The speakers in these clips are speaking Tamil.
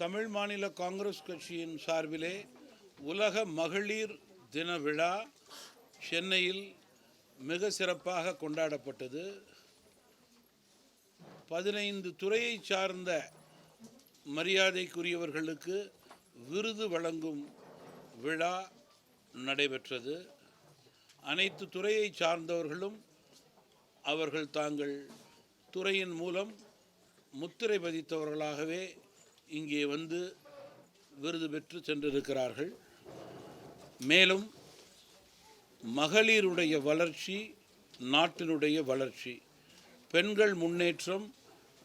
தமிழ் மாநில காங்கிரஸ் கட்சியின் சார்பிலே உலக மகளிர் தின விழா சென்னையில் மிக சிறப்பாக கொண்டாடப்பட்டது. பதினைந்து துறையை சார்ந்த மரியாதைக்குரியவர்களுக்கு விருது வழங்கும் விழா நடைபெற்றது. அனைத்து துறையை சார்ந்தவர்களும் அவர்கள் தாங்கள் துறையின் மூலம் முத்திரை பதித்தவர்களாகவே இங்கே வந்து விருது பெற்று சென்றிருக்கிறார்கள். மேலும் மகளிருடைய வளர்ச்சி நாட்டினுடைய வளர்ச்சி பெண்கள் முன்னேற்றம்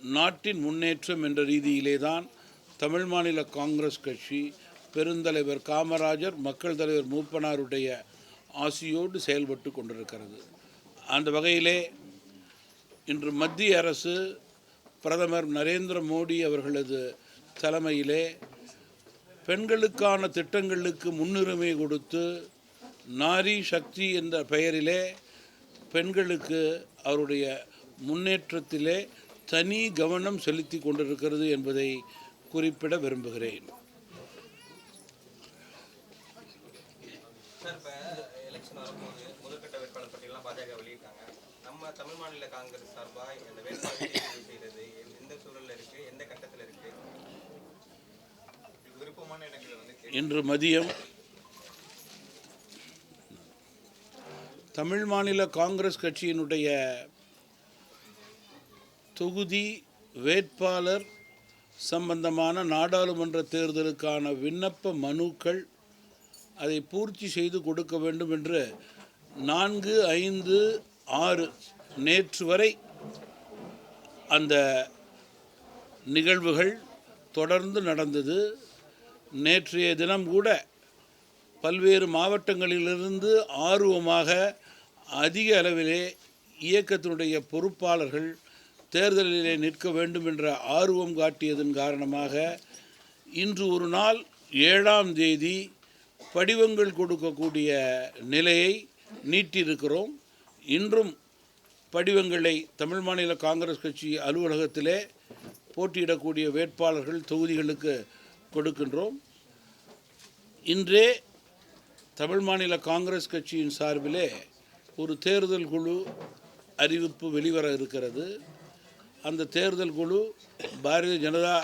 நாட்டின் முன்னேற்றம் என்ற ரீதியிலே தான் தமிழ் மாநில காங்கிரஸ் கட்சி பெருந்தலைவர் காமராஜர் மக்கள் தலைவர் மூப்பனாருடைய ஆசியோடு செயல்பட்டு கொண்டிருக்கிறது. அந்த வகையிலே இன்று மத்திய அரசு பிரதமர் நரேந்திர மோடி அவர்களது தலைமையிலே பெண்களுக்கான திட்டங்களுக்கு முன்னுரிமை கொடுத்து நாரி சக்தி என்ற பெயரிலே பெண்களுக்கு அவருடைய முன்னேற்றத்திலே தனி கவனம் செலுத்தி கொண்டிருக்கிறது என்பதை குறிப்பிட விரும்புகிறேன். பாஜக வெளியிட்டாங்க. நம்ம தமிழ் மாநில காங்கிரஸ் சார்பாக இந்த வேட்பாளர் தேர்வு செய்கிறது எந்த- எந்த சூழல்ல இருக்கு எந்த கட்டத்தில் இருக்கு இது விருப்பமான இடங்களில் வந்து கேட்டு இன்று மதியம் தமிழ் மாநில காங்கிரஸ் கட்சியினுடைய தொகுதி வேட்பாளர் சம்பந்தமான நாடாளுமன்ற தேர்தலுக்கான விண்ணப்ப மனுக்கள் அதை பூர்த்தி செய்து கொடுக்க வேண்டும் என்று நான்கு ஐந்து ஆறு நேற்று வரை அந்த நிகழ்வுகள் தொடர்ந்து நடந்தது. நேற்றைய தினம் கூட பல்வேறு மாவட்டங்களிலிருந்து ஆர்வமாக அதிக அளவிலே இயக்கத்தினுடைய பொறுப்பாளர்கள் தேர்தலிலே நிற்க வேண்டும் என்ற ஆர்வம் காட்டியதன் காரணமாக இன்று ஒரு நாள் ஏழாம் தேதி படிவங்கள் கொடுக்கக்கூடிய நிலையை நீட்டியிருக்கிறோம். இன்றும் படிவங்களை தமிழ் மாநில காங்கிரஸ் கட்சி அலுவலகத்திலே போட்டியிடக்கூடிய வேட்பாளர்கள் தொகுதிகளுக்கு கொடுக்கின்றோம். இன்றே தமிழ் மாநில காங்கிரஸ் கட்சியின் சார்பிலே ஒரு தேர்தல் குழு அறிவிப்பு வெளிவர இருக்கிறது. அந்த தேர்தல் குழு பாரதிய ஜனதா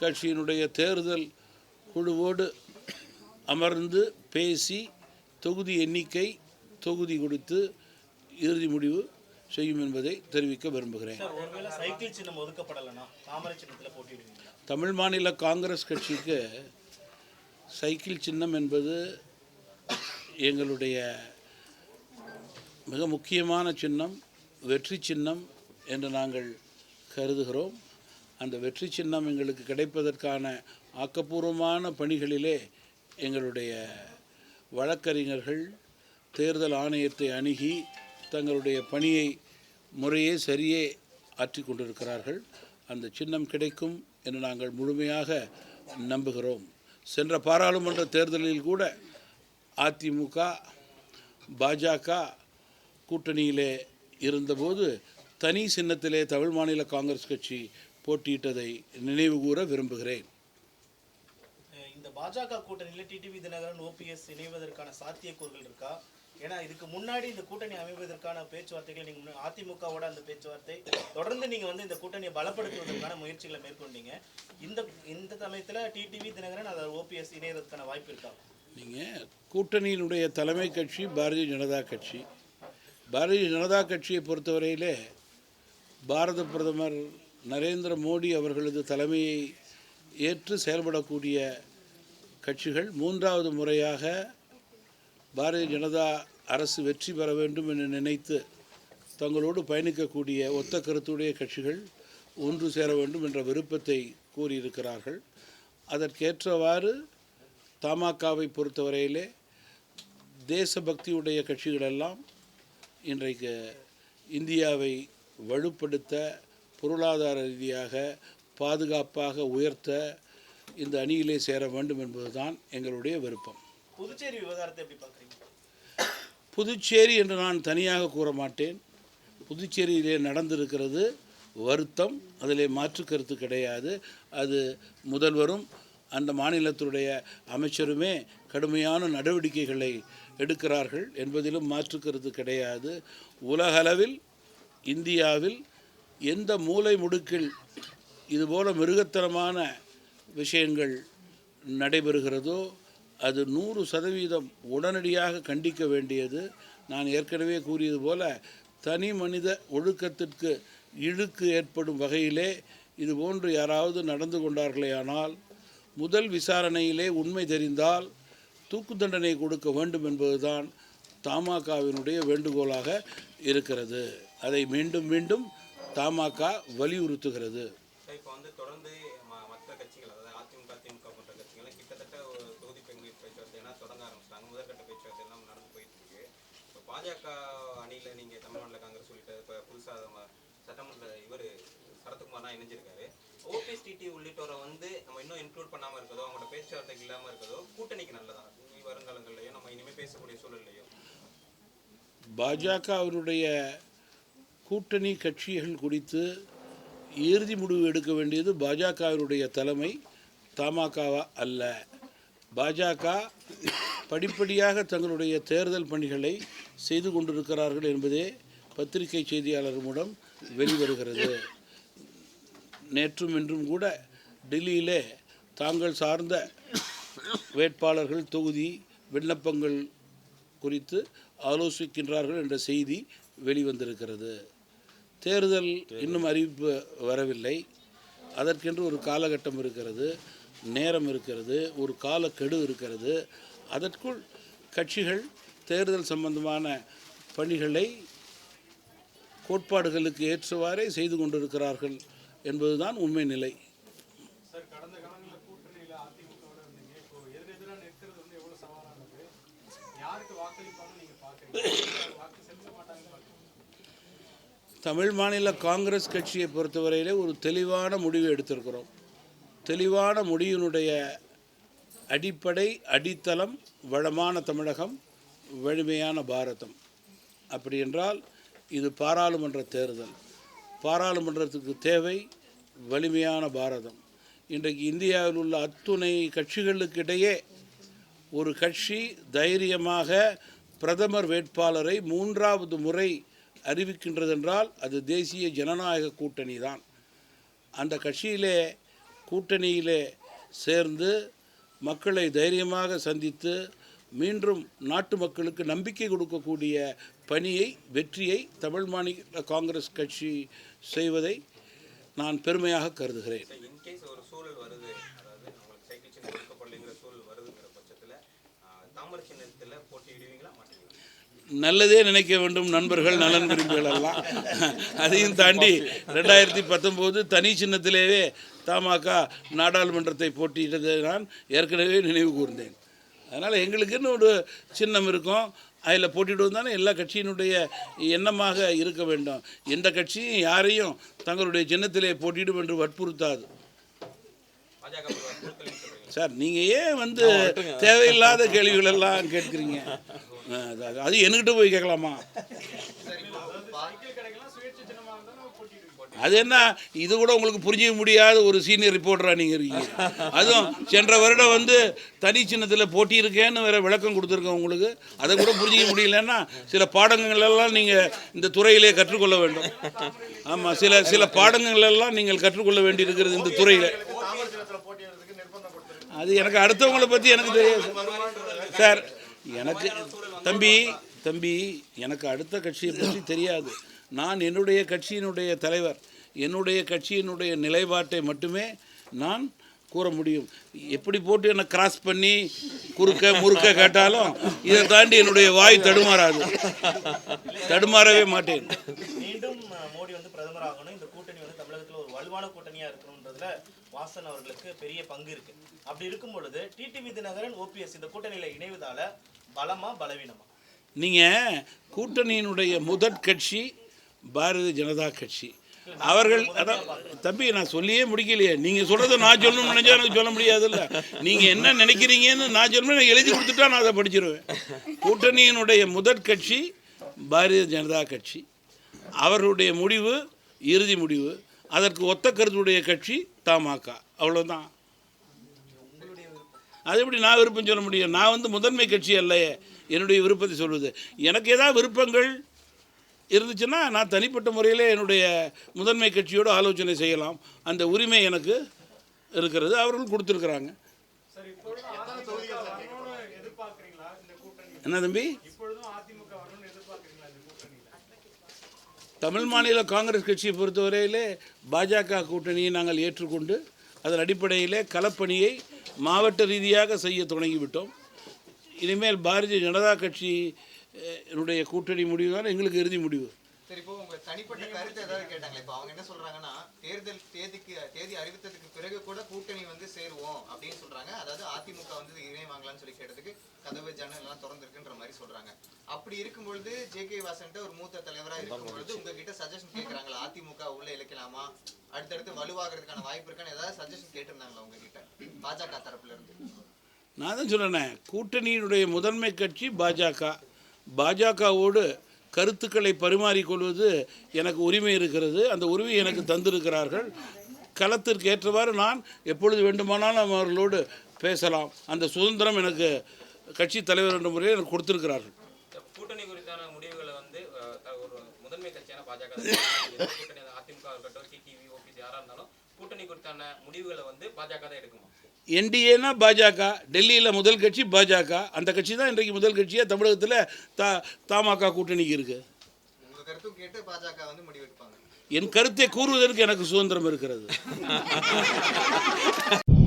கட்சியினுடைய தேர்தல் குழுவோடு அமர்ந்து பேசி தொகுதி எண்ணிக்கை தொகுதி கொடுத்து இறுதி முடிவு செய்யும் என்பதை தெரிவிக்க விரும்புகிறேன். தமிழ் மாநில காங்கிரஸ் கட்சிக்கு சைக்கிள் சின்னம் என்பது எங்களுடைய மிக முக்கியமான சின்னம் வெற்றி சின்னம் என்று நாங்கள் கருதுகிறோம். அந்த வெற்றி சின்னம் எங்களுக்கு கிடைப்பதற்கான ஆக்கப்பூர்வமான பணிகளிலே எங்களுடைய வழக்கறிஞர்கள் தேர்தல் ஆணையத்தை அணுகி தங்களுடைய பணியை முறையே சரியே ஆற்றி கொண்டிருக்கிறார்கள். அந்த சின்னம் கிடைக்கும் என்று நாங்கள் முழுமையாக நம்புகிறோம். சென்ற பாராளுமன்ற தேர்தலில் கூட அதிமுக பாஜக கூட்டணியிலே இருந்தபோது தனி சின்னத்திலே தமிழ் மாநில காங்கிரஸ் கட்சி போட்டியிட்டதை நினைவுகூர விரும்புகிறேன். இந்த பாஜக கூட்டணியில் டிடிவி தினகரன் ஓபிஎஸ் இணைவதற்கான சாத்தியக்கூறுகள் இருக்கா? ஏன்னா இதுக்கு முன்னாடி இந்த கூட்டணி அமைவதற்கான பேச்சுவார்த்தைகளை நீங்க அதிமுகவோட அந்த பேச்சுவார்த்தை தொடர்ந்து நீங்க வந்து இந்த கூட்டணியை பலப்படுத்துவதற்கான முயற்சிகளை மேற்கொண்டீங்க. இந்த இந்த சமயத்துல டிடிவி தினகரன் அதாவது ஓபிஎஸ் இணையதற்கான வாய்ப்பு இருக்கா? நீங்கள் கூட்டணியினுடைய தலைமை கட்சி பாரதிய ஜனதா கட்சி. பாரதிய ஜனதா கட்சியை பொறுத்தவரையிலே பாரத பிரதமர் நரேந்திர மோடி அவர்களது தலைமையை ஏற்று செயல்படக்கூடிய கட்சிகள் மூன்றாவது முறையாக பாரதிய ஜனதா அரசு வெற்றி பெற வேண்டும் என்று நினைத்து தங்களோடு பயணிக்கக்கூடிய ஒத்த கருத்துடைய கட்சிகள் ஒன்று சேர வேண்டும் என்ற விருப்பத்தை கூறியிருக்கிறார்கள். அதற்கேற்றவாறு தமாகாவை பொறுத்தவரையிலே தேசபக்தியுடைய கட்சிகளெல்லாம் இன்றைக்கு இந்தியாவை வலுப்படுத்த பொருளாதார ரீதியாக பாதுகாப்பாக உயர்த்த இந்த அணியிலே சேர வேண்டும் என்பதுதான் எங்களுடைய விருப்பம். புதுச்சேரி விவகாரத்தை எப்படி பார்க்குறீங்க? புதுச்சேரி என்று நான் தனியாக கூற மாட்டேன். புதுச்சேரியிலே நடந்திருக்கிறது வருத்தம் அதிலே மாற்று கருத்து கிடையாது. அது முதல்வரும் அந்த மாநிலத்துடைய அமைச்சருமே கடுமையான நடவடிக்கைகளை எடுக்கிறார்கள் என்பதிலும் மாற்று கருத்து கிடையாது. உலகளவில் இந்தியாவில் எந்த மூலை முடுக்கில் இதுபோல மிருகத்தனமான விஷயங்கள் நடைபெறுகிறதோ அது நூறு சதவீதம் உடனடியாக கண்டிக்க வேண்டியது. நான் ஏற்கனவே கூறியது போல தனி மனித ஒழுக்கத்திற்கு இழுக்கு ஏற்படும் வகையிலே இது போன்று யாராவது நடந்து கொண்டார்களேயானால் முதல் விசாரணையிலே உண்மை தெரிந்தால் தூக்கு தண்டனை கொடுக்க வேண்டும் என்பதுதான் தமாகவினுடைய வேண்டுகோளாக இருக்கிறது. அதை மீண்டும் மீண்டும் தமாக வலியுறுத்துகிறது. இப்போ வந்து தொடர்ந்து மற்ற கட்சிகள் பாஜக அணியில் நீங்கள் தமிழ்நாட்டில் காங்கிரஸ் உள்ளிட்ட இப்போ புதுசாக நம்ம சட்டமன்ற இவர் சரத்குமார்லாம் இணைஞ்சிருக்காரு. ஓபிஎஸ் டிடி உள்ளிட்டோரை வந்து நம்ம இன்னும் இன்க்ளூட் பண்ணாமல் இருக்கதோ அவங்களோட பேச்சுவார்த்தைக்கு இல்லாமல் இருக்கதோ கூட்டணிக்கு நல்லதான் இனி வருங்காலங்கள்லயோ நம்ம இனிமேல் பேசக்கூடிய சூழல்லையோ அவருடைய கூட்டணி கட்சிகள் குறித்து இறுதி முடிவு எடுக்க வேண்டியது பாஜகவினுடைய தலைமை தமாகவா அல்ல. பாஜக படிப்படியாக தங்களுடைய தேர்தல் பணிகளை செய்து கொண்டிருக்கிறார்கள் என்பதே பத்திரிகை செய்தியாளர் மூலம் வெளிவருகிறது. நேற்றும் இன்றும் கூட டெல்லியிலே தாங்கள் சார்ந்த வேட்பாளர்கள் தொகுதி விண்ணப்பங்கள் குறித்து ஆலோசிக்கின்றார்கள் என்ற செய்தி வெளிவந்திருக்கிறது. தேர்தல் இன்னும் அறிவிப்பு வரவில்லை. அதற்கென்று ஒரு காலகட்டம் இருக்கிறது நேரம் இருக்கிறது ஒரு காலக்கெடு இருக்கிறது. அதற்குள் கட்சிகள் தேர்தல் சம்பந்தமான பணிகளை கோட்பாடுகளுக்கு ஏற்றவாறே செய்து கொண்டிருக்கிறார்கள் என்பதுதான் உண்மை நிலை. தமிழ் மாநில காங்கிரஸ் கட்சியை பொறுத்தவரையிலே ஒரு தெளிவான முடிவு எடுத்திருக்கிறோம். தெளிவான முடிவினுடைய அடிப்படை அடித்தளம் வளமான தமிழகம் வலிமையான பாரதம். அப்படி என்றால் இது பாராளுமன்ற தேர்தல். பாராளுமன்றத்துக்கு தேவை வலிமையான பாரதம். இன்றைக்கு இந்தியாவில் உள்ள அத்துணை கட்சிகளுக்கிடையே ஒரு கட்சி தைரியமாக பிரதமர் வேட்பாளரை மூன்றாவது முறை அறிவிக்கின்றதென்றால் அது தேசிய ஜனநாயக கூட்டணி தான் அந்த கட்சியிலே கூட்டணியிலே சேர்ந்து மக்களை தைரியமாக சந்தித்து மீண்டும் நாட்டு மக்களுக்கு நம்பிக்கை கொடுக்கக்கூடிய பணியை வெற்றியை தமிழ் மாநில காங்கிரஸ் கட்சி செய்வதை நான் பெருமையாக கருதுகிறேன் இன்கேஸ் ஒரு சூழல் வருது அதாவது உங்களுக்கு சைக்கிள் சின்னம் கொடுக்கப்படலைங்கிற சூழல் வருதுங்கிற பட்சத்தில் தாமரை சின்னத்தில் போட்டியிடுவீங்களா மாட்டீங்களா நல்லதே நினைக்க வேண்டும் நண்பர்கள் நலன் விரும்பிகள் எல்லாம். அதையும் தாண்டி ரெண்டாயிரத்தி பத்தொம்போது தனி சின்னத்திலேயே தமாக நாடாளுமன்றத்தை போட்டியிட்டதை நான் ஏற்கனவே நினைவு கூர்ந்தேன். அதனால் எங்களுக்குன்னு ஒரு சின்னம் இருக்கும். அதில் போட்டியிடுவது தானே எல்லா கட்சியினுடைய எண்ணமாக இருக்க வேண்டும். எந்த கட்சியும் யாரையும் தங்களுடைய சின்னத்திலே போட்டியிடும் என்று வற்புறுத்தாது. பாஜக சார் நீங்கள் ஏன் வந்து தேவையில்லாத கேள்விகள் எல்லாம் கேட்குறீங்க அது- என்கிட்ட போய் கேட்கலாமா? அது என்ன? இது கூட உங்களுக்கு புரிஞ்சிக்க முடியாத ஒரு சீனியர் ரிப்போர்ட்டராக நீங்கள் இருக்கீங்க. அதுவும் சென்ற வருடம் வந்து தனி சின்னத்தில் போட்டியிருக்கேன்னு வேற விளக்கம் கொடுத்துருக்கேன் உங்களுக்கு. அதை கூட புரிஞ்சிக்க முடியலன்னா சில பாடங்கள் எல்லாம் நீங்கள் இந்த துறையிலே கற்றுக்கொள்ள வேண்டும். ஆமாம் சில சில பாடங்கள் எல்லாம் நீங்கள் கற்றுக்கொள்ள வேண்டியிருக்கிறது இந்த துறையில். அது எனக்கு அடுத்தவங்களை பற்றி எனக்கு தெரியாது. சார் எனக்கு தம்பி தம்பி எனக்கு அடுத்த கட்சியை பற்றி தெரியாது. நான் என்னுடைய கட்சியினுடைய தலைவர் என்னுடைய கட்சியினுடைய நிலைப்பாட்டை மட்டுமே நான் கூற முடியும். எப்படி போட்டு என்னை கிராஸ் பண்ணி குறுக்க முறுக்க கேட்டாலும் இதை தாண்டி என்னுடைய வாய் தடுமாறாது. தடுமாறவே மாட்டேன். மீண்டும் மோடி வந்து பிரதமர் ஆகணும். இந்த கூட்டணி வந்து தமிழகத்தில் ஒரு வலுவான கூட்டணியாக இருக்கணும்ன்றதுல வாசன் அவர்களுக்கு பெரிய பங்கு இருக்கு. அப்படி இருக்கும் பொழுது டிடிவி தினகரன் ஓபிஎஸ் இந்த கூட்டணியில் இணைவதால பலமா பலவீனமா? நீங்கள் கூட்டணியினுடைய முதற் கட்சி பாரதிய ஜனதா கட்சி. அவர்கள் அதான் தம்பி நான் சொல்லியே முடிக்கலையே. நீங்கள் சொல்கிறத நான் சொல்லணும்னு நினச்சா எனக்கு சொல்ல முடியாதுல்ல. நீங்கள் என்ன நினைக்கிறீங்கன்னு நான் சொல்லணும் நான் எழுதி கொடுத்துட்டா நான் அதை படிச்சிருவேன். கூட்டணியினுடைய முதற் கட்சி பாரதிய ஜனதா கட்சி. அவர்களுடைய முடிவு இறுதி முடிவு. அதற்கு ஒத்த கருத்துடைய கட்சி தமாக அவ்வளோதான் அது எப்படி நான் விருப்பம் சொல்ல முடியும்? நான் வந்து முதன்மை கட்சி அல்லையே என்னுடைய விருப்பத்தை சொல்வது. எனக்கு ஏதாவது விருப்பங்கள் இருந்துச்சுன்னா நான் தனிப்பட்ட முறையில் என்னுடைய முதன்மை கட்சியோடு ஆலோசனை செய்யலாம். அந்த உரிமை எனக்கு இருக்கிறது. அவர்கள் கொடுத்துருக்குறாங்க. என்ன தம்பி? தமிழ் மாநில காங்கிரஸ் கட்சியை பொறுத்தவரையிலே பாஜக கூட்டணியை நாங்கள் ஏற்றுக்கொண்டு அதன் அடிப்படையிலே களப்பணியை மாவட்ட ரீதியாக செய்ய தொடங்கிவிட்டோம். இனிமேல் பாரதிய ஜனதா கட்சி என்னுடைய கூட்டணி முடிவு தான் எங்களுக்கு இறுதி முடிவு. சரி இப்போ உங்க தனிப்பட்ட கருத்து ஏதாவது கேட்டாங்களா இப்போ அவங்க என்ன சொல்றாங்கன்னா தேர்தல் தேதிக்கு தேதி அறிவித்ததுக்கு பிறகு கூட கூட்டணி வந்து சேருவோம் அப்படின்னு சொல்றாங்க. அதாவது அதிமுக வந்து இணை வாங்கலாம்னு சொல்லி கேட்டதுக்கு கதவு ஜன்னல் எல்லாம் திறந்திருக்குன்ற மாதிரி சொல்றாங்க. அப்படி இருக்கும் பொழுது ஜே கே வாசன்ட்ட ஒரு மூத்த தலைவரா இருக்கும் பொழுது உங்ககிட்ட சஜஷன் கேக்குறாங்களா? அதிமுக உள்ள இழைக்கலாமா? அடுத்தடுத்து வலுவாகிறதுக்கான வாய்ப்பு இருக்கான்னு ஏதாவது சஜஷன் கேட்டிருந்தாங்களா உங்ககிட்ட? பாஜக தரப்புல இருந்து. நான் தான் சொல்கிறேன் கூட்டணியினுடைய முதன்மை கட்சி பாஜக. பாஜகவோடு கருத்துக்களை பரிமாறிக்கொள்வது எனக்கு உரிமை இருக்கிறது. அந்த உரிமை எனக்கு தந்திருக்கிறார்கள். களத்திற்கு ஏற்றவாறு நான் எப்பொழுது வேண்டுமானாலும் அவர்களோடு பேசலாம். அந்த சுதந்திரம் எனக்கு கட்சி தலைவர் என்ற முறையில் எனக்கு கொடுத்திருக்கிறார்கள். கூட்டணி குறித்தான முடிவுகளை வந்து ஒரு முதன்மை கட்சியான பாஜக தான் எடுக்கும். கூட்டணி அது அதிமுக இருக்கட்டும் டிடிவி ஓபிசி யாரா இருந்தாலும் கூட்டணி குறித்தான முடிவுகளை வந்து பாஜக தான் எடுக்குமா? என்டிஏனா பாஜக டெல்லியில் முதல் கட்சி பாஜக அந்த கட்சி தான் இன்றைக்கு முதல் கட்சியாக தமிழகத்தில் த தமாக கூட்டணிக்கு இருக்குது உங்க கருத்தும் கேட்டு பாஜக வந்து முடிவெடுப்பாங்க என் கருத்தை கூறுவதற்கு எனக்கு சுதந்திரம் இருக்கிறது.